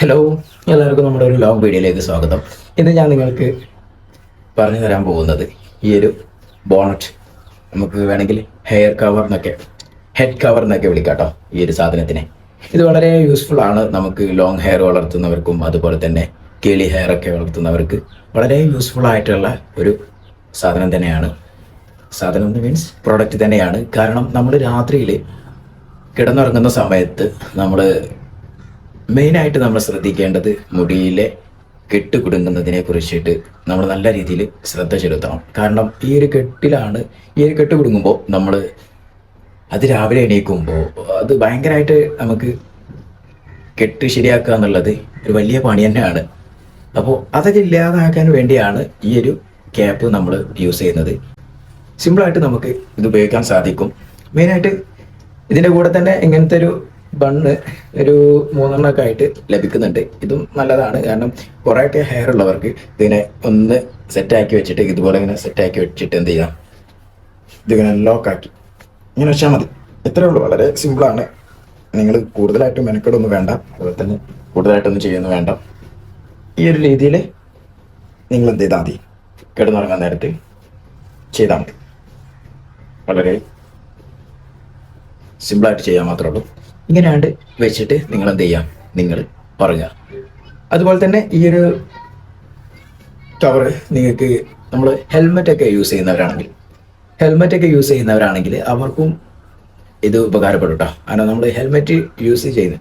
Hello എല്ലാവർക്കും നമ്മുടെ ഒരു ലോങ് വീഡിയോയിലേക്ക് സ്വാഗതം. ഇന്ന് ഞാൻ നിങ്ങൾക്ക് പറഞ്ഞു തരാൻ പോകുന്നത് ഈ ഒരു ബോണറ്റ് നമുക്ക് വേണമെങ്കിൽ ഹെയർ കവർ എന്നൊക്കെ ഹെഡ് കവർ എന്നൊക്കെ വിളിക്കാം കേട്ടോ ഈ ഒരു സാധനത്തിനെ. ഇത് വളരെ യൂസ്ഫുൾ ആണ്. നമുക്ക് ലോങ് ഹെയർ വളർത്തുന്നവർക്കും അതുപോലെ തന്നെ കേളി ഹെയർ ഒക്കെ വളർത്തുന്നവർക്ക് വളരെ യൂസ്ഫുൾ ആയിട്ടുള്ള ഒരു സാധനം തന്നെയാണ്. സാധനം മീൻസ് പ്രോഡക്റ്റ് തന്നെയാണ്. കാരണം നമ്മൾ രാത്രിയിൽ കിടന്നുറങ്ങുന്ന സമയത്ത് നമ്മൾ മെയിനായിട്ട് നമ്മൾ ശ്രദ്ധിക്കേണ്ടത് മുടിയിലെ കെട്ട് കുടുങ്ങുന്നതിനെ കുറിച്ചിട്ട് നമ്മൾ നല്ല രീതിയിൽ ശ്രദ്ധ ചെലുത്തണം. കാരണം ഈ ഒരു കെട്ടിലാണ് ഈ ഒരു കെട്ട് കുടുങ്ങുമ്പോൾ നമ്മൾ അത് രാവിലെ എണീക്കുമ്പോൾ അത് ഭയങ്കരമായിട്ട് നമുക്ക് കെട്ട് ശരിയാക്കുക എന്നുള്ളത് ഒരു വലിയ പണി തന്നെയാണ്. അപ്പോൾ അതൊക്കെ ഇല്ലാതാക്കാൻ വേണ്ടിയാണ് ഈ ഒരു ക്യാപ്പ് നമ്മൾ യൂസ് ചെയ്യുന്നത്. സിമ്പിളായിട്ട് നമുക്ക് ഇത് ഉപയോഗിക്കാൻ സാധിക്കും. മെയിനായിട്ട് ഇതിന്റെ കൂടെ തന്നെ ഇങ്ങനത്തെ ഒരു ബണ്ണ് ഒരു മൂന്നെണ്ണമൊക്കെ ആയിട്ട് ലഭിക്കുന്നുണ്ട്. ഇതും നല്ലതാണ്. കാരണം കുറേയൊക്കെ ഹെയർ ഉള്ളവർക്ക് ഇതിനെ ഒന്ന് സെറ്റാക്കി വെച്ചിട്ട് ഇതുപോലെ ഇങ്ങനെ സെറ്റാക്കി വെച്ചിട്ട് എന്ത് ചെയ്യാം? ഇതിങ്ങനെ ലോക്കാക്കി ഇങ്ങനെ വെച്ചാൽ മതി. ഇത്രയേ ഉള്ളൂ. വളരെ സിമ്പിളാണ് നിങ്ങൾ കൂടുതലായിട്ട് മെനക്കെടൊന്നും വേണ്ട. അതുപോലെ തന്നെ കൂടുതലായിട്ടൊന്നും ചെയ്യുന്നു വേണ്ട. ഈ ഒരു രീതിയിൽ നിങ്ങൾ എന്ത് ചെയ്താൽ മതി. കിടന്നുറങ്ങാൻ നേരത്ത് ചെയ്താൽ മതി. വളരെ സിമ്പിളായിട്ട് ചെയ്യാൻ മാത്രമേ ഉള്ളൂ. ഇങ്ങനെയാണ്ട് വെച്ചിട്ട് നിങ്ങൾ എന്ത് ചെയ്യാം? നിങ്ങൾ ഉറങ്ങുക അതുപോലെ തന്നെ ഈ ഒരു കവർ നിങ്ങൾക്ക് നമ്മൾ ഹെൽമെറ്റ് ഒക്കെ യൂസ് ചെയ്യുന്നവരാണെങ്കിൽ ഹെൽമെറ്റ് ഒക്കെ യൂസ് ചെയ്യുന്നവരാണെങ്കിൽ അവർക്കും ഇത് ഉപകാരപ്പെടും കേട്ടോ കാരണം നമ്മൾ ഹെൽമെറ്റ് യൂസ് ചെയ്യുന്ന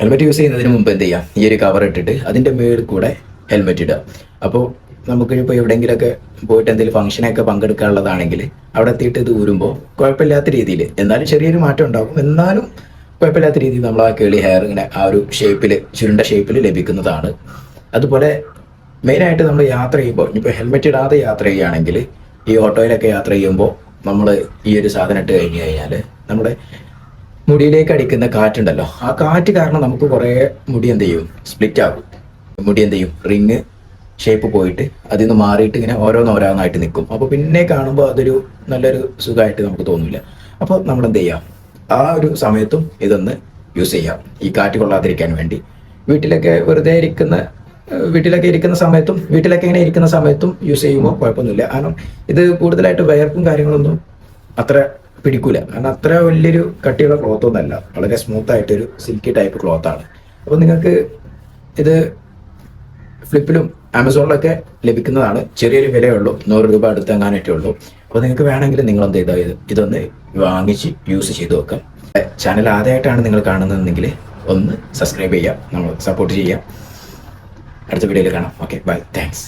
ഹെൽമെറ്റ് യൂസ് ചെയ്യുന്നതിന് മുമ്പ് എന്ത് ചെയ്യാം? ഈ ഒരു കവർ ഇട്ടിട്ട് അതിന്റെ മേളിൽ കൂടെ ഹെൽമെറ്റ് ഇടുക. അപ്പോൾ നമുക്കിപ്പോൾ എവിടെയെങ്കിലുമൊക്കെ പോയിട്ട് എന്തെങ്കിലും ഫംഗ്ഷനൊക്കെ പങ്കെടുക്കാനുള്ളതാണെങ്കിൽ അവിടെ എത്തിയിട്ട് ഇത് ഊരുമ്പോൾ കുഴപ്പമില്ലാത്ത രീതിയിൽ എന്നാലും ചെറിയൊരു മാറ്റം ഉണ്ടാകും. എന്നാലും കുഴപ്പമില്ലാത്ത രീതിയിൽ നമ്മൾ ആ കേളി ഹെയർ ഇങ്ങനെ ആ ഒരു ഷേപ്പിൽ ചുരുണ്ട ഷേപ്പിൽ ലഭിക്കുന്നതാണ്. അതുപോലെ മെയിനായിട്ട് നമ്മൾ യാത്ര ചെയ്യുമ്പോൾ ഇപ്പോൾ ഹെൽമെറ്റ് ഇടാതെ യാത്ര ചെയ്യുകയാണെങ്കിൽ ഈ ഓട്ടോയിലൊക്കെ യാത്ര ചെയ്യുമ്പോൾ നമ്മൾ ഈ ഒരു സാധനം ഇട്ട് കഴിഞ്ഞ് കഴിഞ്ഞാൽ നമ്മുടെ മുടിയിലേക്ക് അടിക്കുന്ന കാറ്റുണ്ടല്ലോ. ആ കാറ്റ് കാരണം നമുക്ക് കുറേ മുടി എന്ത് ചെയ്യും? സ്പ്ലിറ്റ് ആകും. മുടി എന്ത് ചെയ്യും? റിങ് ഷേപ്പ് പോയിട്ട് അതിൽ നിന്ന് മാറിയിട്ട് ഇങ്ങനെ ഓരോന്നോരോന്നായിട്ട് നിൽക്കും അപ്പോൾ പിന്നെ കാണുമ്പോൾ അതൊരു നല്ലൊരു സുഖമായിട്ട് നമുക്ക് തോന്നില്ല അപ്പോൾ നമ്മൾ എന്ത് ചെയ്യാം ആ ഒരു സമയത്തും ഇതൊന്ന് യൂസ് ചെയ്യാം. ഈ കാറ്റ് കൊള്ളാതിരിക്കാൻ വേണ്ടി. വീട്ടിലൊക്കെ വെറുതെ ഇരിക്കുന്ന വീട്ടിലൊക്കെ ഇരിക്കുന്ന സമയത്തും വീട്ടിലൊക്കെ ഇങ്ങനെ ഇരിക്കുന്ന സമയത്തും യൂസ് ചെയ്യുമ്പോൾ കുഴപ്പമൊന്നുമില്ല. കാരണം ഇത് കൂടുതലായിട്ട് വയർപ്പും കാര്യങ്ങളൊന്നും അത്ര പിടിക്കൂല. കാരണം അത്ര വലിയൊരു കട്ടിയുള്ള ക്ലോത്ത് ഒന്നല്ല. വളരെ സ്മൂത്ത് ആയിട്ടൊരു സിൽക്കി ടൈപ്പ് ക്ലോത്താണ് അപ്പോൾ നിങ്ങൾക്ക് ഇത് ഫ്ലിപ്പിലും ആമസോണിലൊക്കെ ലഭിക്കുന്നതാണ്. ചെറിയൊരു വിലയേ ഉള്ളൂ നൂറ് രൂപ അടുത്തെങ്ങാനൊക്കെ ഉള്ളൂ. അപ്പോൾ നിങ്ങൾക്ക് വേണമെങ്കിൽ നിങ്ങൾ എന്ത് ചെയ്താൽ ഇത് ഇതൊന്ന് വാങ്ങിച്ച് യൂസ് ചെയ്ത് വെക്കാം. ചാനൽ ആദ്യമായിട്ടാണ് നിങ്ങൾ കാണുന്നതെങ്കിൽ ഒന്ന് സബ്സ്ക്രൈബ് ചെയ്യാം നമ്മൾ സപ്പോർട്ട് ചെയ്യാം അടുത്ത വീഡിയോയിൽ കാണാം. Okay bye thanks